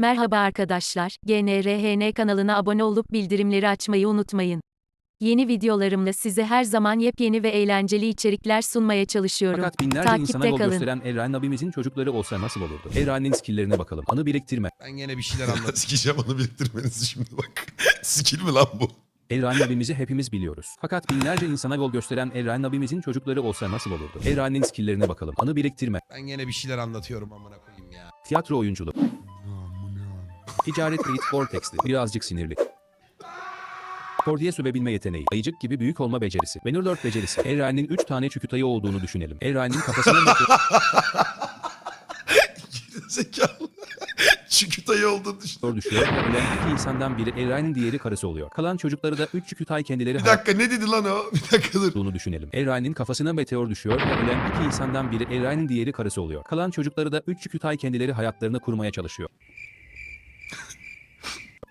Merhaba arkadaşlar, GNRHN kanalına abone olup bildirimleri açmayı unutmayın. Yeni videolarımla size her zaman yepyeni ve eğlenceli içerikler sunmaya çalışıyorum. Fakat binlerce insana Takipte yol kalın. gösteren Erran abimizin çocukları olsa nasıl olurdu? Erran'ın skilllerine bakalım. Anı biriktirme. Ben gene bir şeyler anladım. Sikeceğim onu biriktirmenizi şimdi bak. Skill mi lan bu? Erran abimizi hepimiz biliyoruz. Fakat binlerce insana yol gösteren Erran abimizin çocukları olsa nasıl olurdu? Erran'ın skilllerine bakalım. Anı biriktirme. ben gene bir şeyler anlatıyorum amına koyayım ya. Tiyatro oyunculuğu. Ticaret eğit Vortex'ti. Birazcık sinirli. Kordiye sövebilme yeteneği, ayıcık gibi büyük olma becerisi ve Nurlord becerisi. Erran'ın 3 tane çükütayı olduğunu düşünelim. Erran'ın kafasına Zekalı. Çükütayı olduğunu düşün. düşüyor. Ölen iki insandan biri Erran'ın diğeri karısı oluyor. Kalan çocukları da 3 çükütay kendileri Bir dakika ne dedi lan o? Bir dakika dur. olduğunu düşünelim. Eray'nin kafasına meteor düşüyor ve ölen iki insandan biri Eray'nin diğeri karısı oluyor. Kalan çocukları da üç çükütay kendileri hayatlarını kurmaya çalışıyor.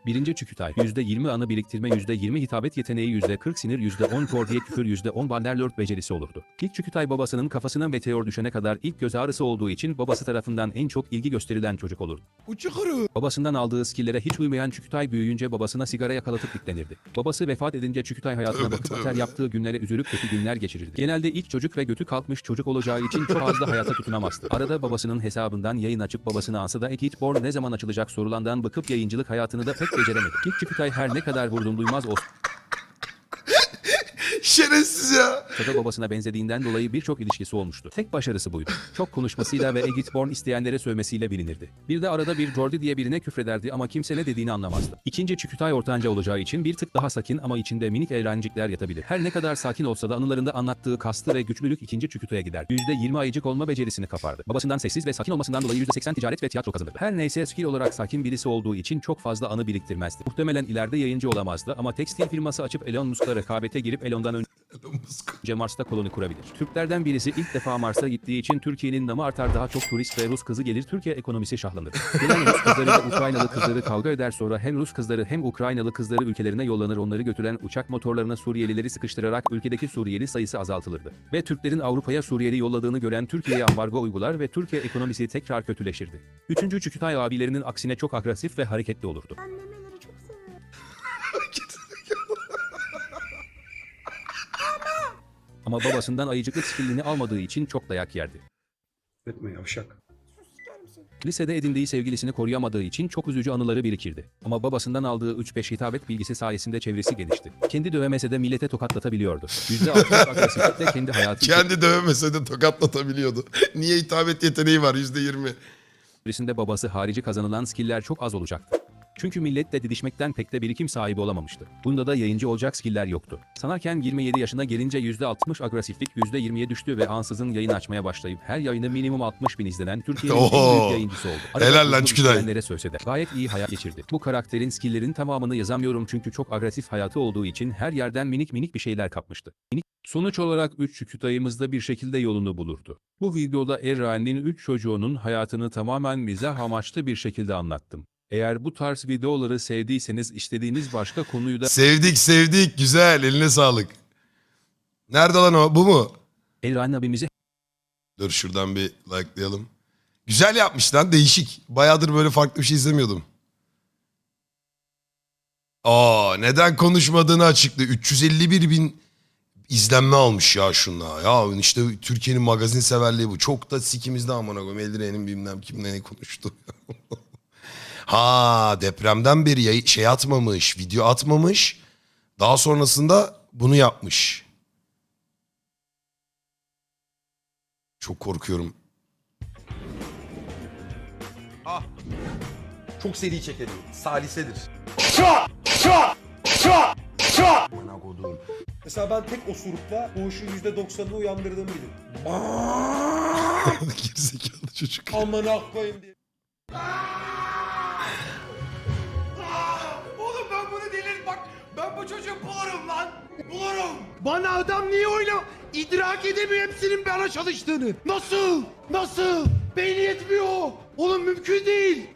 Birinci çükütay, %20 anı biriktirme, %20 hitabet yeteneği, %40 sinir, %10 kordiye küfür, %10 banderlord becerisi olurdu. İlk çükütay babasının kafasına meteor düşene kadar ilk göz ağrısı olduğu için babası tarafından en çok ilgi gösterilen çocuk olurdu. Uçukuru. Babasından aldığı skillere hiç uymayan Çükütay büyüyünce babasına sigara yakalatıp diklenirdi. Babası vefat edince Çükütay hayatına bakıp atar yaptığı günlere üzülüp kötü günler geçirirdi. Genelde ilk çocuk ve götü kalkmış çocuk olacağı için çok fazla hayata tutunamazdı. Arada babasının hesabından yayın açıp babasını ansa da Ekit Born ne zaman açılacak sorulandan bakıp yayıncılık hayatını da pek beceremedi. İlk Çükütay her ne kadar vurdum duymaz olsa Şerefsiz ya. da babasına benzediğinden dolayı birçok ilişkisi olmuştu. Tek başarısı buydu. Çok konuşmasıyla ve Egit Born isteyenlere sövmesiyle bilinirdi. Bir de arada bir Jordi diye birine küfrederdi ama kimse ne dediğini anlamazdı. İkinci Çükütay ortanca olacağı için bir tık daha sakin ama içinde minik eğlencikler yatabilir. Her ne kadar sakin olsa da anılarında anlattığı kastı ve güçlülük ikinci Çükütay'a gider. %20 ayıcık olma becerisini kapardı. Babasından sessiz ve sakin olmasından dolayı %80 ticaret ve tiyatro kazanırdı. Her neyse skill olarak sakin birisi olduğu için çok fazla anı biriktirmezdi. Muhtemelen ileride yayıncı olamazdı ama tekstil firması açıp Elon Musk'la rekabete girip Elon'dan önce önce Mars'ta koloni kurabilir. Türklerden birisi ilk defa Mars'a gittiği için Türkiye'nin namı artar daha çok turist ve Rus kızı gelir Türkiye ekonomisi şahlanır. Gelen Rus kızları ve Ukraynalı kızları kavga eder sonra hem Rus kızları hem Ukraynalı kızları ülkelerine yollanır onları götüren uçak motorlarına Suriyelileri sıkıştırarak ülkedeki Suriyeli sayısı azaltılırdı. Ve Türklerin Avrupa'ya Suriyeli yolladığını gören Türkiye'ye ambargo uygular ve Türkiye ekonomisi tekrar kötüleşirdi. Üçüncü Çükütay abilerinin aksine çok agresif ve hareketli olurdu. Annemeleri çok severim. Ama babasından ayıcıklık skillini almadığı için çok dayak yerdi. Etme yavşak. Lisede edindiği sevgilisini koruyamadığı için çok üzücü anıları birikirdi. Ama babasından aldığı 3-5 hitabet bilgisi sayesinde çevresi gelişti. Kendi dövemese de millete tokatlatabiliyordu. %60 agresiflikle kendi hayatı Kendi dövemese de tokatlatabiliyordu. Niye hitabet yeteneği var yüzde yirmi? içerisinde babası harici kazanılan skiller çok az olacaktı. Çünkü milletle didişmekten pek de birikim sahibi olamamıştı. Bunda da yayıncı olacak skiller yoktu. Sanarken 27 yaşına gelince %60 agresiflik %20'ye düştü ve ansızın yayın açmaya başlayıp her yayını minimum 60 bin izlenen Türkiye'nin en büyük yayıncısı oldu. Helal lan Çüküday. de gayet iyi hayat geçirdi. Bu karakterin skillerin tamamını yazamıyorum çünkü çok agresif hayatı olduğu için her yerden minik minik bir şeyler kapmıştı. Minik Sonuç olarak 3 Çükütay'ımızda bir şekilde yolunu bulurdu. Bu videoda Errani'nin 3 çocuğunun hayatını tamamen mizah amaçlı bir şekilde anlattım. Eğer bu tarz videoları sevdiyseniz istediğiniz başka konuyu da Sevdik sevdik güzel eline sağlık. Nerede lan o bu mu? Errani abimize Dur şuradan bir likelayalım. Güzel yapmış lan değişik. Bayağıdır böyle farklı bir şey izlemiyordum. Aa neden konuşmadığını açıkladı. 351 bin izlenme almış ya şunla. Ya işte Türkiye'nin magazin severliği bu. Çok da sikimizde amına koyayım. Eldirenin bilmem kimle ne konuştu. ha depremden beri şey atmamış, video atmamış. Daha sonrasında bunu yapmış. Çok korkuyorum. Ah. Çok seri çekerim. Salisedir. Amına koduğum. Mesela ben tek osurukla fuhuşun %90'ını uyandırdığımı bilirim. Gerizekalı çocuk. Koyayım diye. Bulurum. Bana adam niye oyna? İdrak edemiyor hepsinin bana çalıştığını. Nasıl? Nasıl? Beyni yetmiyor. Oğlum mümkün değil.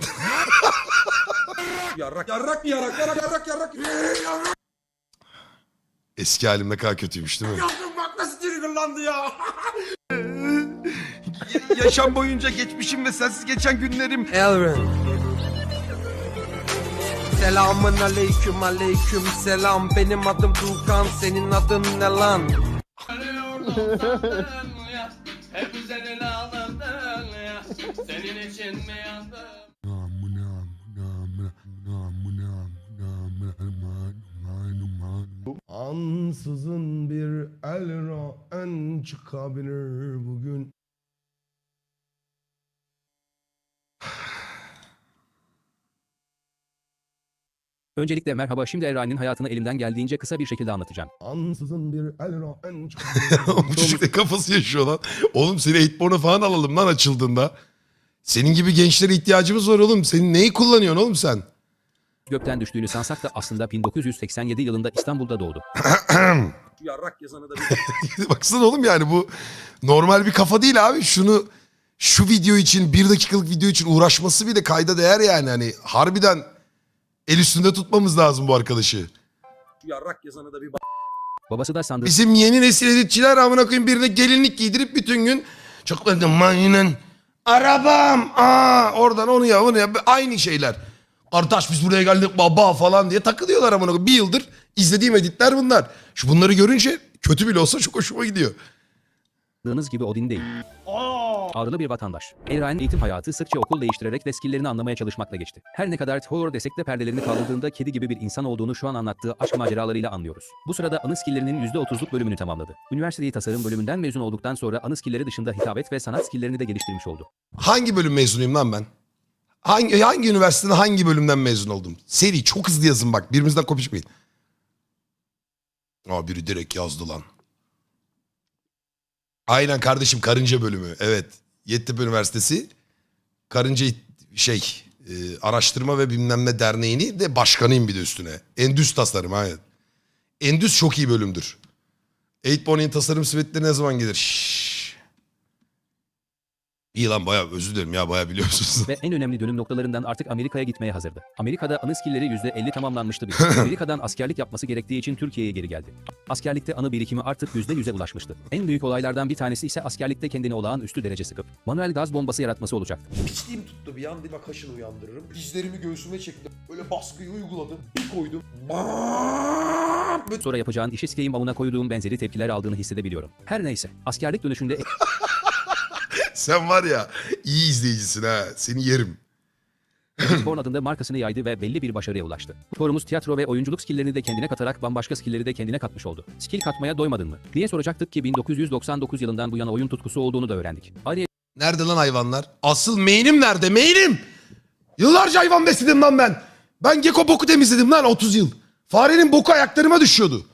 Yarrak yarrak mı yarrak yarrak yarrak yarrak. Eski halim ne kadar kötüymüş değil mi? Yazdım bak nasıl triggerlandı ya. Yaşam boyunca geçmişim ve sensiz geçen günlerim. Elren. Selamın aleyküm aleyküm selam. Benim adım Tuğkan senin adın ne lan? Hep üzerine alındın ya Senin için mi yandım Ansızın bir elraen çıkabilir bugün. Öncelikle merhaba şimdi Eray'ın hayatını elimden geldiğince kısa bir şekilde anlatacağım. Ansızın bir elraen. Bu çocuk ne kafası yaşıyor lan. Oğlum seni 8born'u falan alalım lan açıldığında. Senin gibi gençlere ihtiyacımız var oğlum. Senin neyi kullanıyorsun oğlum sen? Gökten düştüğünü sansak da aslında 1987 yılında İstanbul'da doğdu. Yarrak yazanı da Baksana oğlum yani bu normal bir kafa değil abi. Şunu şu video için bir dakikalık video için uğraşması bile kayda değer yani. Hani harbiden el üstünde tutmamız lazım bu arkadaşı. yarrak yazanı da bir Babası da sandığı Bizim yeni nesil editçiler amına koyayım birine gelinlik giydirip bütün gün çok dedim mayının arabam aa oradan onu ya onu ya aynı şeyler. Kardeş biz buraya geldik baba falan diye takılıyorlar amına koyayım. Bir yıldır izlediğim editler bunlar. Şu bunları görünce kötü bile olsa çok hoşuma gidiyor. Sandığınız gibi Odin değil. Ağrılı bir vatandaş. Eray'ın eğitim hayatı sıkça okul değiştirerek ve skilllerini anlamaya çalışmakla geçti. Her ne kadar horror desek de perdelerini kaldırdığında kedi gibi bir insan olduğunu şu an anlattığı aşk maceralarıyla anlıyoruz. Bu sırada anı skilllerinin %30'luk bölümünü tamamladı. Üniversiteyi tasarım bölümünden mezun olduktan sonra anı skillleri dışında hitabet ve sanat skilllerini de geliştirmiş oldu. Hangi bölüm mezunuyum lan ben? Hangi, hangi üniversiteden hangi bölümden mezun oldum? Seri çok hızlı yazın bak birbirimizden kopuşmayın. Aa biri direkt yazdı lan. Aynen kardeşim karınca bölümü evet. Yeditepe Üniversitesi karınca şey e, araştırma ve bilmem ne derneğini de başkanıyım bir de üstüne. Endüs tasarım aynen. Endüs çok iyi bölümdür. 8born'in tasarım sivetleri ne zaman gelir? Şşş. İyi lan bayağı özür dilerim ya bayağı biliyorsunuz. Ve en önemli dönüm noktalarından artık Amerika'ya gitmeye hazırdı. Amerika'da anı skillleri %50 tamamlanmıştı bile. Amerika'dan askerlik yapması gerektiği için Türkiye'ye geri geldi. Askerlikte anı birikimi artık %100'e ulaşmıştı. En büyük olaylardan bir tanesi ise askerlikte kendini olağanüstü derece sıkıp manuel gaz bombası yaratması olacaktı. Piçliğim tuttu bir an dilime kaşını uyandırırım. Dizlerimi göğsüme çektim. Böyle baskıyı uyguladım. Bir koydum. Sonra yapacağın işi sikeyim avuna koyduğum benzeri tepkiler aldığını hissedebiliyorum. Her neyse, askerlik dönüşünde Sen var ya iyi izleyicisin ha. Seni yerim. Porn adında markasını yaydı ve belli bir başarıya ulaştı. Torumuz tiyatro ve oyunculuk skilllerini de kendine katarak bambaşka skillleri de kendine katmış oldu. Skill katmaya doymadın mı? diye soracaktık ki 1999 yılından bu yana oyun tutkusu olduğunu da öğrendik. Ayrıca Nerede lan hayvanlar? Asıl main'im nerede? Main'im! Yıllarca hayvan besledim lan ben. Ben gecko boku temizledim lan 30 yıl. Farenin boku ayaklarıma düşüyordu.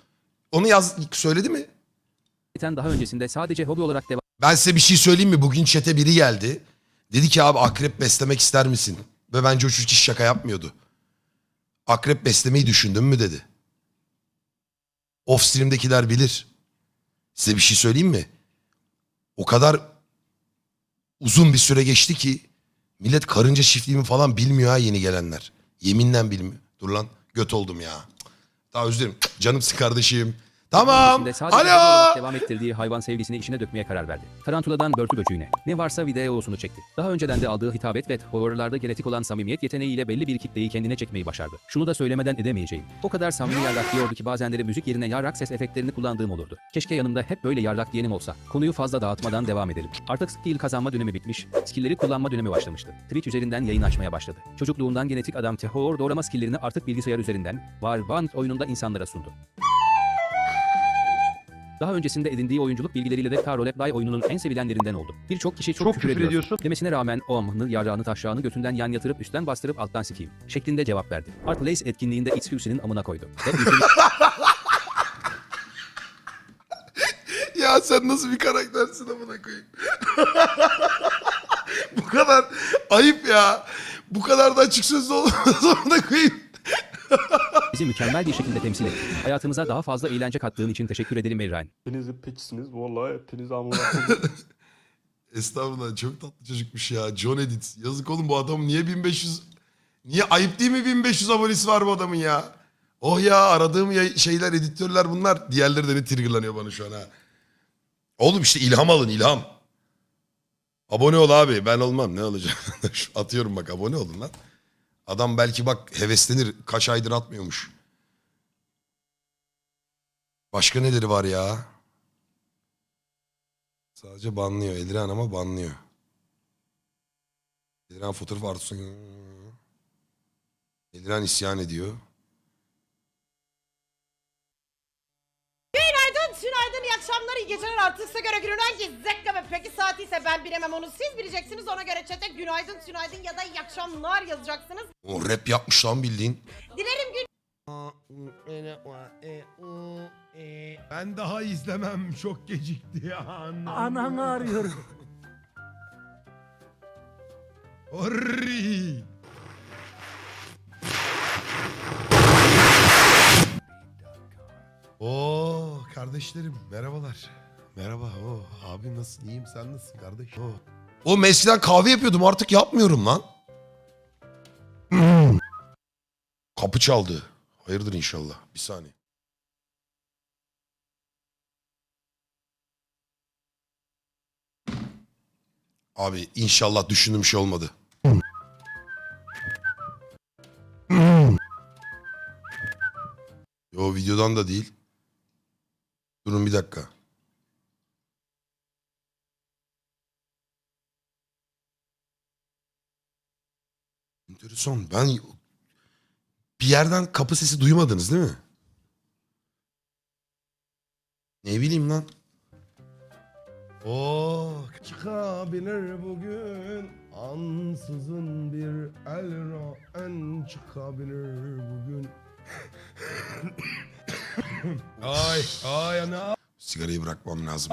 Onu yaz söyledi mi? daha öncesinde sadece hobi olarak devam Ben size bir şey söyleyeyim mi? Bugün çete biri geldi. Dedi ki abi akrep beslemek ister misin? Ve bence o çocuk hiç şaka yapmıyordu. Akrep beslemeyi düşündün mü dedi. Off stream'dekiler bilir. Size bir şey söyleyeyim mi? O kadar uzun bir süre geçti ki millet karınca çiftliğimi falan bilmiyor ha yeni gelenler. Yeminle bilmiyor. Dur lan göt oldum ya. Daha. Cık, Canımsın kardeşim. Tamam. Alo. devam ettirdiği hayvan sevgisini işine dökmeye karar verdi. Tarantuladan börtü böceğine. Ne varsa videosunu çekti. Daha önceden de aldığı hitabet ve horrorlarda genetik olan samimiyet yeteneğiyle belli bir kitleyi kendine çekmeyi başardı. Şunu da söylemeden edemeyeceğim. O kadar samimi yarrak diyordu ki bazenleri müzik yerine yarrak ses efektlerini kullandığım olurdu. Keşke yanımda hep böyle yarrak diyenim olsa. Konuyu fazla dağıtmadan devam edelim. Artık skill kazanma dönemi bitmiş, skillleri kullanma dönemi başlamıştı. Twitch üzerinden yayın açmaya başladı. Çocukluğundan genetik adam terror doğrama skilllerini artık bilgisayar üzerinden Warband oyununda insanlara sundu. Daha öncesinde edindiği oyunculuk bilgileriyle de Car Roleplay oyununun en sevilenlerinden oldu. Birçok kişi çok, küfür, ediyorsun. Demesine rağmen o amını yarrağını taşrağını götünden yan yatırıp üstten bastırıp alttan sikeyim şeklinde cevap verdi. Art Place etkinliğinde Xfuse'nin amına koydu. Ya sen nasıl bir karaktersin amına koyayım? Bu kadar ayıp ya. Bu kadar da açık sözlü olmaz amına koyayım. Bizi mükemmel bir şekilde temsil etti. Hayatımıza daha fazla eğlence kattığın için teşekkür ederim Errain. Hepiniz piçsiniz. Vallahi hepiniz amına Estağfurullah çok tatlı çocukmuş ya. John Edit. Yazık oğlum bu adam niye 1500... Niye ayıp değil mi 1500 abonesi var bu adamın ya? Oh ya aradığım ya- şeyler editörler bunlar. Diğerleri de ne triggerlanıyor bana şu an ha. Oğlum işte ilham alın ilham. Abone ol abi. Ben olmam. Ne olacak? Şu Atıyorum bak abone olun lan. Adam belki bak heveslenir. Kaç aydır atmıyormuş. Başka neleri var ya? Sadece banlıyor. Eliren ama banlıyor. Eliren fotoğraf artısı. Eliren isyan ediyor. Günaydın, günaydın, iyi akşamlar, iyi geceler artık size göre günün hangi zekka ve peki ben bilemem onu siz bileceksiniz ona göre çete günaydın, günaydın ya da iyi akşamlar yazacaksınız. O rap yapmış lan bildiğin. Dilerim gün Ben daha izlemem. Çok gecikti ya. Ananı arıyorum. Orri. Oo kardeşlerim merhabalar. Merhaba. Oo, abi nasılsın? İyiyim. Sen nasılsın kardeş? Oo. Oğlum eskiden kahve yapıyordum artık yapmıyorum lan. Kapı çaldı. Hayırdır inşallah. Bir saniye. Abi inşallah düşündüğüm şey olmadı. Yo videodan da değil. Durun bir dakika. Enteresan. Ben bir yerden kapı sesi duymadınız değil mi? Ne bileyim lan. Oo çıkabilir bugün ansızın bir elraen çıkabilir bugün. ay ay ana. Sigarayı bırakmam lazım.